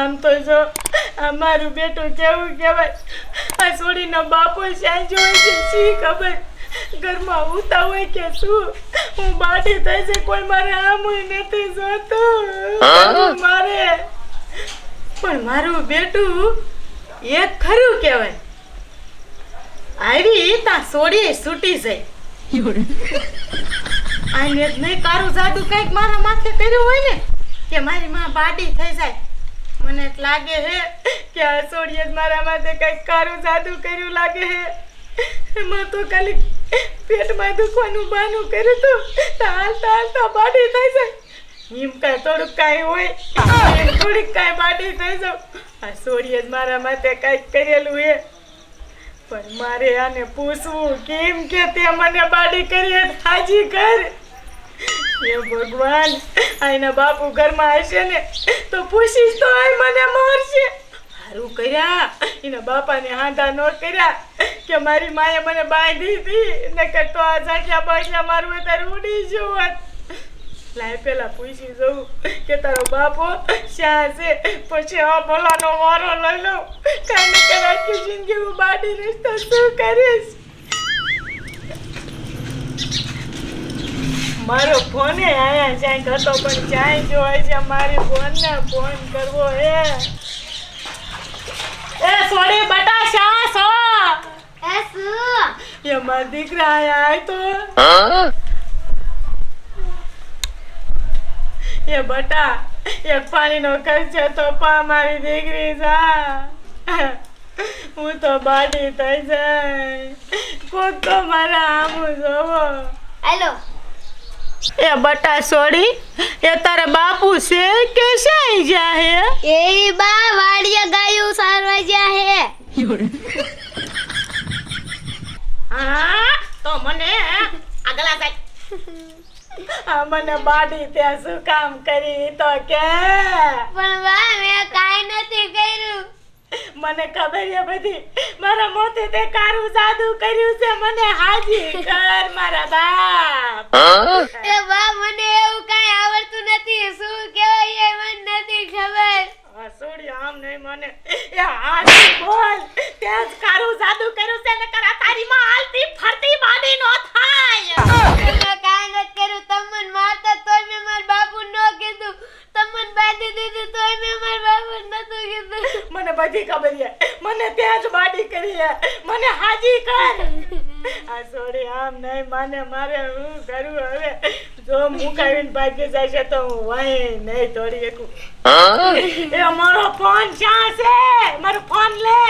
આમ તો જો અમારું મારું બેટું કેવું કહેવાય. આ છોડીનો બાપો શ્યાં હોય છે શી ખબર? ઘરમાં ઉતા હોય કે શું? હું બાટી થઈ છે કોઈ મારે આમ નથી જોતું. મારે પણ મારું બેટું એક ખરું કહેવાય. આવી તા સોડી છૂટી જાય. આને જ નહીં કારું જાદુ કંઈક મારા માથે કર્યું હોય ને? કે મારી માં બાડી થઈ જાય. મને લાગે હે કે આ સોડીએ મારા માટે કંઈક કારું જાદુ કર્યું લાગે હે. એમાં તો ખાલી પેટમાં દુખવાનું બાનું કર્યું તું. હાલતા હાલતા બાડી થઈ જાય. એમ કાંઈ થોડુંક કાંઈ હોય. થોડીક કાંઈ બાડી થઈ જાઉં. આ સોડીએ મારા માટે કાંઈક કરેલું હે. પણ મારે આને પૂછવું, કેમ કે તે મને બાડી કરી હાજી કર હે ભગવાન આઈના બાપુ ઘરમાં હશે ને, તો પૂછીશ તો આય મને મારશે. સારું કર્યા, એના બાપાને હાંધા ન કર્યા, કે મારી માએ મને બાંધી હતી ને કે તો આ જાગ્યા બાગ્યા મારું અત્યારે ઉડી જવું. લાય પેલા પૂછી જવું કે તારો બાપો શ્યાં છે, પછી આ ભોલાનો વારો લઈ લઉં. કારણ કે આખી જિંદગી હું બાડી તો શું કરીશ? મારો ફોને આયા ક્યાંક હતો પણ ક્યાંય જો છે મારી ફોનને ફોન કરવો હે. એ સોડી બટા શા છો એ મારા દીકરા આયા તો. એ બટા એક પાણીનો ખર્ચો તો પા મારી દીકરી જા. હું તો બાડી થઈ જાય. કોક તો મારા આમ જોવો. હેલો. એ બટા સોડી એ તારે બાપુ છે કે સાઈ જા હે? એ બા વાડિયા ગાયું સારવા જ્યા હે. હા તો મને આગલા સાઈ આ મને બાડી ત્યાં શું કામ કરી તો કે? પણ બા મેં કાઈ નથી કર્યું. મને ખબર છે બધી. મારા મોતે તે કારું જાદુ કર્યું છે. મને હાજી કર મારા બાપ. એ બા મને એવું કાઈ આવડતું નથી. શું કહેવાય એ મને નથી ખબર. આ સોડી આમ નહીં મને. એ હાજી બોલ. તે જ કારું જાદુ કર્યું છે ને કરા તારી માં હાલતી ફરતી બાડી નો થાય. કાઈ નથી કર્યું. તમને મારતા તોય મેં મારા બાપુ નો કીધું. તમને બાંધી દીધું તોય મેં મારા બાપુ નતું કીધું. મને બધી ખબર છે. મને ત્યાં જ બાડી કરી છે. મને હાજી કર. આ સોરી આમ નહીં માને મારે હું કરું હવે? જો મુકાવીને ભાગી જાય છે તો હું વાય નહીં તોડી શકું. એ મારો ફોન ક્યાં છે? મારો ફોન લે.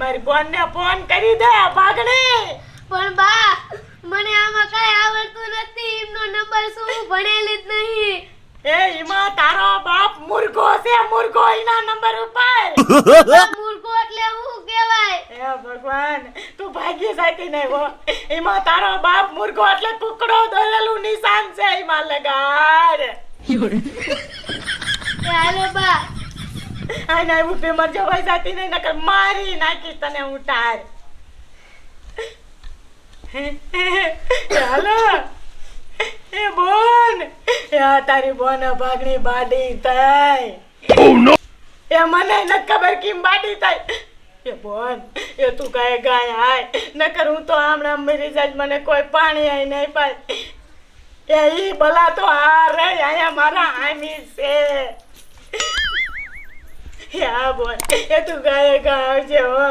મારી બોન ને ફોન કરી દે ભાગણી પણ બા મને આમાં કાઈ આવડતું નથી. એમનો નંબર શું? હું ભણેલી જ નહીં. એ એમાં તારો બાપ મુર્ગો છે મુર્ગો એના નંબર ઉપર. મુર્ગો એટલે હું કહેવાય? એ ભગવાન તું ભાગ્ય જાતી નહીં હો. એમાં તારો બાપ મુર્ગો એટલે કુકડો દોરેલું નિશાન છે એમાં લગાડ. એ હાલો બા. ના હું પેમર જવાય જાતી નહીં નકર મારી નાખીશ તને હું ટાર ચાલો એ બોન એ તારી બોન ભાગણી બાડી થાય એ મને ન ખબર કેમ બાડી થાય એ બોન એ તું કાય ગાય હાય નકર હું તો હમણાં મરી જાય મને કોઈ પાણી આય નહીં પાય એ ઈ ભલા તો આ રે અહીંયા મારા આમી છે હા બોલ એ તું ગાય ગાય આવજે હો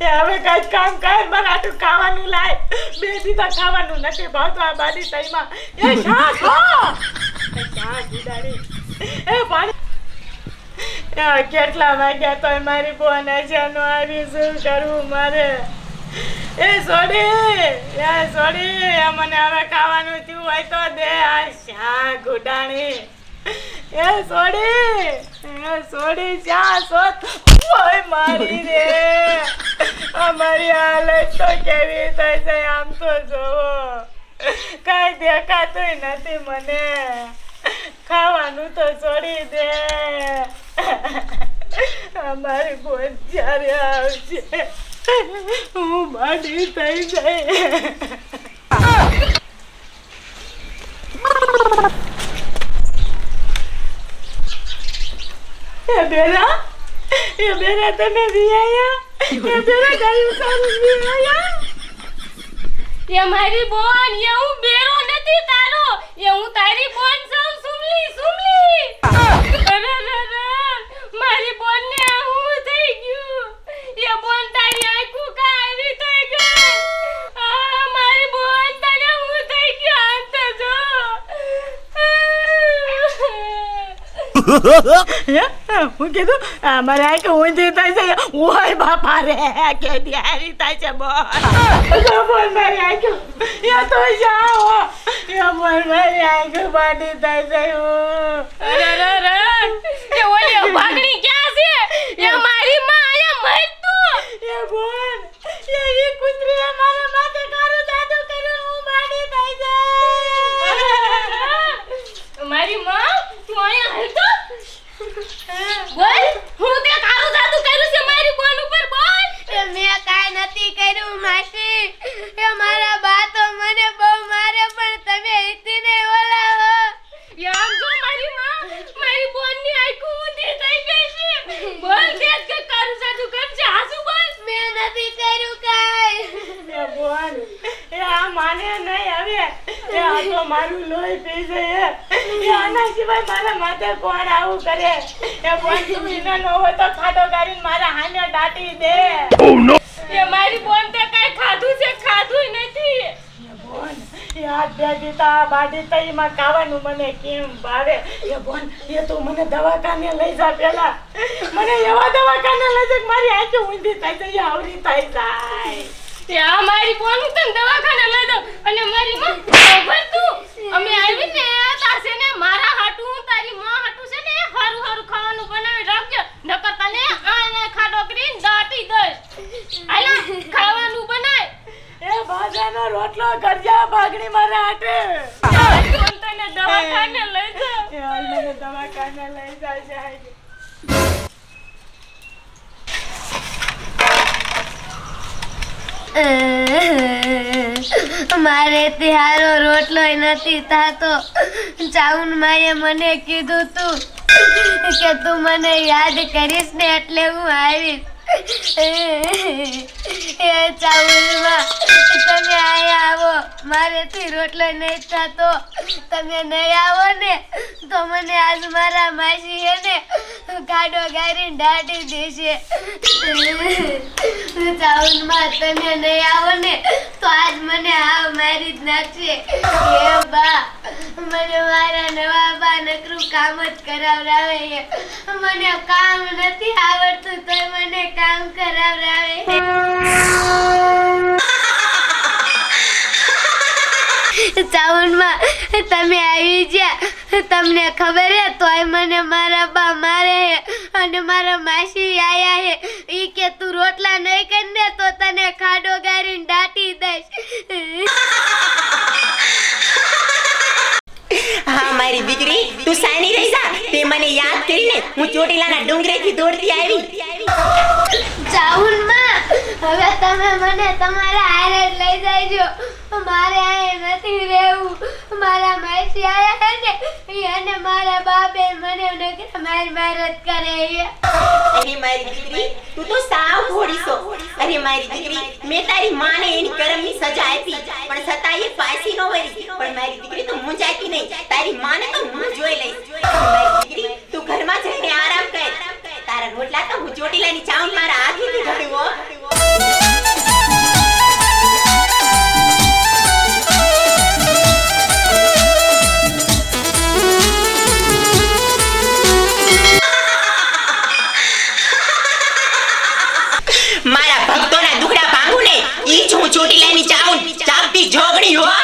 હવે કઈ કામ કર, મારા આટલું ખાવાનું લાય. બે દીધા ખાવાનું નથી ભાવતો આ બાડી તઈમાં. એ શા એ પાણી કેટલા વાગ્યા તોય મારી બોન અજાનો આવી શું કરવું મારે? એ સોડી એ સોડી મને હવે ખાવાનું થયું હોય તો દે આ શા ગુડાણી એ સોડી એ સોડી જ્યાં સોત ઓય મારી રે. અમારી હાલત તો કેવી જાય આમ તો જોવો કઈ દેખાતું નથી મને. ખાવાનું તો છોડી દે. અમારી બોન જ્યારે આવશે, હું માડી થઈ જાય. એ બેરા એ બેરા તમે વિયાયા એ બેરા ગાયું સારું વિયાયા એ મારી બોન એ હું બેરો નથી તારો એ હું તારી બોન છું સુમલી સુમલી અરે રે રે મારી બોન ને હું થઈ ગયું એ બોન તારી આખું કા આવી થઈ ગઈ આ મારી બોન તને હું થઈ ગયું આમ તો જો હે? હું કીધું આ મારે આ કે ઊંધી થાય છે. ઓય બાપા રે કે દિયારી થાય છે બોલ. બોલ મારી આંખો એ તો જાઓ. એ બોલ મારી આંખો બાડી થાય છે અરે રે રે એ ઓલી ભાગણી ક્યાં છે? એ મારી માં આયા મર તું એ બોલ એ ઈ કુતરીએ મારા માથે કારું જાદુ કર્યું હું બાડી થાય છે. મારી માં તું અહીંયા હાલ તો બોલ હું તે કારું જાદુ કર્યું છે મારી બોન ઉપર બોલ. મેં કાઈ નથી કર્યું માસી. એ મારા બા તો મને બહુ મારે પણ તમે ને ઓલાવો આમ જો મારી માં મારી બોનની આંખો ઊંધી થઈ ગઈ છે. બોલ કે કે કારું જાદુ કરજે હાસુ બોલ. મેં નથી કર્યું કાઈ. એ બોલ એ આ માને નહીં હવે એ આ તો મારું લોહી પી છે એ આના સિવાય મારા માથે કોણ આવું કરે? એ બોન વિના ન હોય તો ખાટો ગાડીને મારા હાને દાટી દે. એ મારી બોન તે કઈ ખાધું છે ખાધું નથી. એ બોન, એ હાથ બે બાડી તઈ એમાં ખાવાનું મને કેમ ભાવે? એ બોન, એ તું મને દવાખાને લઈ જા પેલા મને એવા દવાખાને લઈ જા મારી આંખો ઊંધી છે એ આવરી થઈ જાય. તે આ મારી બોન તને દવાખાને લઈ દો અને મારી માં તું અમે આવી ને તાસે ને મારા હાટું તારી માં હાટું છે ને હારું હારું ખાવાનું બનાવી રાખજો. નકર તને આને ખાડો કરીને દાટી દઈશ. આલા ખાવાનું બનાય. એ ભાજાનો રોટલો કરજા બાગડી મારા હાટે. તારી તને દવાખાને લઈ જા. એ હાલ મને દવાખાને લઈ જાય મારે હારો રોટલો નથી થાતો. ચાઉન માએ મને કીધું તું કે તું મને યાદ કરીશ ને એટલે હું આવીશ. એ ચાઉનમાં તમે આયા આવો. મારેથી રોટલો નહીં થતો. તમે નહીં આવો ને, તો મને આજ મારા માસી હે ને ગાડો ગારીને દાટી દેશે. ચાઉનમાં તમે નહીં આવો ને, તો આજ મને આ મારી જ નાખશે. એ બા, મને મારા નવા બા નકરું કામ જ કરાવડાવે છે મને કામ નથી આવડતું તો મને કામ કરાવડાવે છે ચાઉનમાં તમે આવી ગયા. તમને ખબર હે તોય મને મારા બા મારે હે અને મારા માસી આયા હે. ઈ કે તું રોટલા નહીં કરી દે તો તને ખાડો ગારીને દાટી દઈશ. હા મારી દીકરી તું સાની રહી જા. તે મને યાદ કરીને હું ચોટીલાના ડુંગરેથી દોડતી આવી. ચાઉનમાં હવે તમે મને તમારા હારે લઈ જજો મારે આયા નથી રહેવું. મારા માસી આયા છે ને અને મારા બાપે મને નકરા માર માર કરે છે અરે મારી દીકરી, તું તો સાવ છો. અરે મારી દીકરી, મેં તારી માને એની કરમની સજા આપી. પણ છતાં એ પાછી ન વળી. પણ મારી દીકરી તું મૂંઝાતી નહીં. તારી માને તો હું જોઈ લઈશ. દીકરી, તું ઘરમાં જઈને આરામ કર. તારા રોટલા તો હું ચોટીલાની ચાઉન મારા હાથેથી ઘડું you are.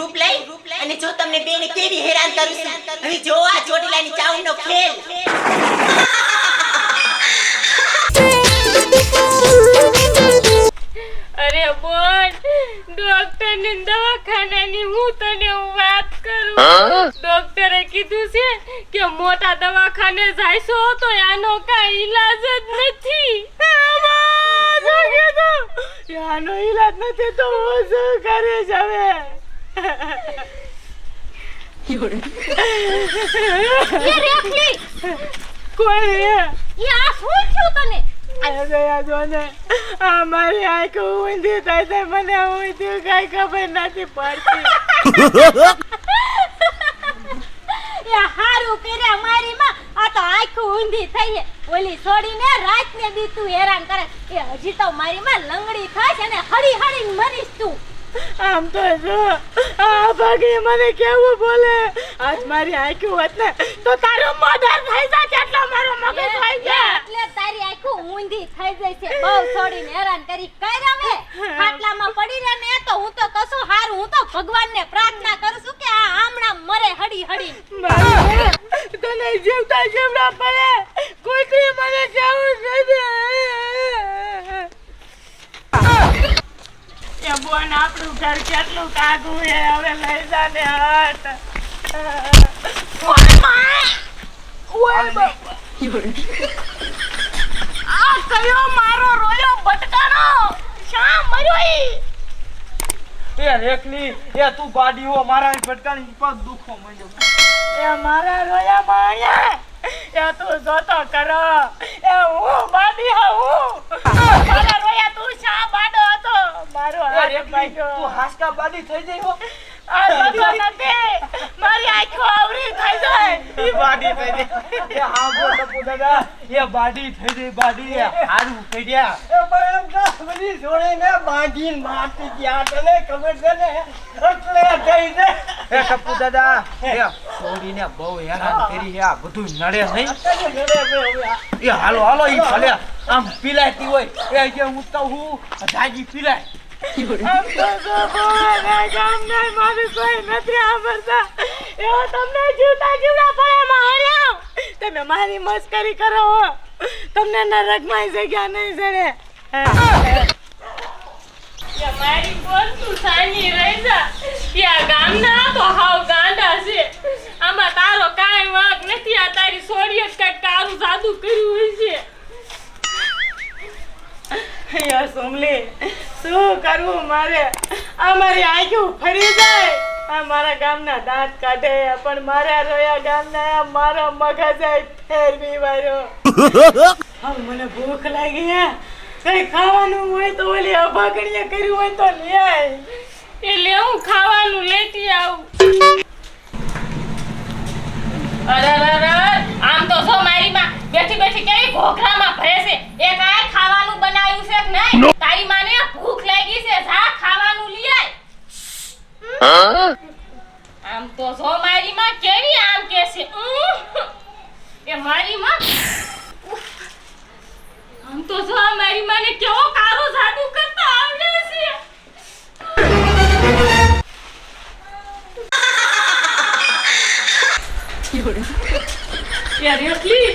રૂપ લઈ અને જો તમને બેને કેવી હેરાન કરું છું હવે જો આ ચોટીલાની ચાવડીનો ખેલ. અરે બોલ ડોક્ટર ને દવાખાનાની હું તને વાત કરું? ડોક્ટરે કીધું છે કે મોટા દવાખાને જાયશો તો આનો કાંઈ ઈલાજ જ નથી. આનો ઈલાજ નથી તો હું શું કરીશ હવે? એ રેખલી કોઈ એ આ શું થયું તને અરે આ જો ને આ મારી આંખ ઊંધી થાય છે મને ઊંધી કઈ ખબર નથી પડતી હારું કર્યા મારી માં આ તો આખું ઊંધી થઈ ઓલી છોડીને રાત ને દી તું હેરાન કરે એ હજી તો મારી માં લંગડી છે અને હળી હળી મરીશ તું આમ તો જો આ ભાગી મને કેવું બોલે? આજ મારી આંખું હોત ને તો તારો મર્ડર થઈ જાય કેટલો મારો મગજ થઈ જાય એટલે તારી આંખું ઊંધી થઈ જાય છે. બહુ છોડીને હેરાન કરી કઈ રમે ખાટલામાં પડી રહે ને તો હું તો કશું હારું હું તો ભગવાનને પ્રાર્થના કરું છું કે આ આમણા મરે હડી હડી તને જીવતા જીવડા પડે. કોઈ મને કેવું નથી બોન આપણું ઘર કેટલું કાગું હે હવે લઈ જા ને હટ! આ કયો મારો રોયો બટકાનો શા મર્યો ઈ? એ રેખલી એ તું હો મારા ભટકાની પણ દુખો મળ્યો એ મારા રોયા માયા એ તું જોતો કરો. એ હું બાડી હું મારા રોયા તું શા બાડો હતો મારો એ ભાગ્યો તું હાસકા બાદી થઈ જઈ હો. આ જોતો નથી મારી આંખો આવરી થઈ જાય. એ બાદી થઈ જઈ એ હા બોલ ટપુ દાદા એ બાદી થઈ જઈ બાદી હારું થઈ ગયા. એ પણ એમ તો જોડે ને બાંધી મારતી ગયા તને ખબર છે ને? એટલે થઈ છે એ ટપુ દાદા એ છોડીને બહુ હેરાન કરી છે આ બધું નડે નહીં. એ હાલો હાલો ઈ ભલે આમ પીલાતી હોય એ જે હું તો હું જાજી પીલાય. તમે મારી મસ્કરી કરો. તમને નરકમાં જગ્યા નહીં જડે. મારી બોલ તું સાની રહી જા આ ગામના તો હાવ ગાંડા છે. આમાં તારો કાંઈ વાંક નથી. આ તારી છોડીએ જ કાંઈક તારું જાદુ કર્યું હોય છે. યા સોમલી શું કરવું મારે? આ મારી આંખો ફરી જાય. આ મારા ગામના દાંત કાઢે પણ મારા રોયા ગામના આ મારો મગજ ફેરવી વાળ્યો હવે મને ભૂખ લાગી હે. કઈ ખાવાનું હોય તો ઓલી અભાગણીએ કર્યું હોય તો લઈ આય એટલે હું ખાવાનું લેતી આવું. અરે અરે આમ તો જો મારી માં બેઠી બેઠી કેવી ઘોઘરામાં ભરે છે એ કાંઈ ખાવાનું બનાવ્યું છે કે નહીં તારી માને ભૂખ લાગી છે જા ખાવાનું લઈ આય આમ તો જો મારી માં કેવી આમ કે છે! એ મારી માં આમ તો જો મારી માં ને કેવો કારો જાદુ કરતા આવડે છે. યાર, એટલી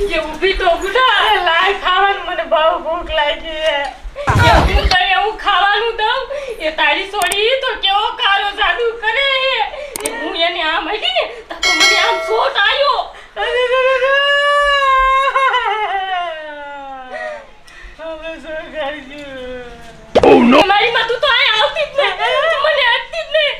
કે ઊભી તો ગુડા લાય ખાવાનું મને બહુ ભૂખ લાગી હું તને હું ખાવાનું દઉં એ તારી છોડી તો કેવો કારો જાદુ કરે હે. હું એને આમ હટી ને તો મને આમ શોટ આવ્યો શું મારી માં તું તો અહીં આવતી જ નહીં મને આવતી જ નહીં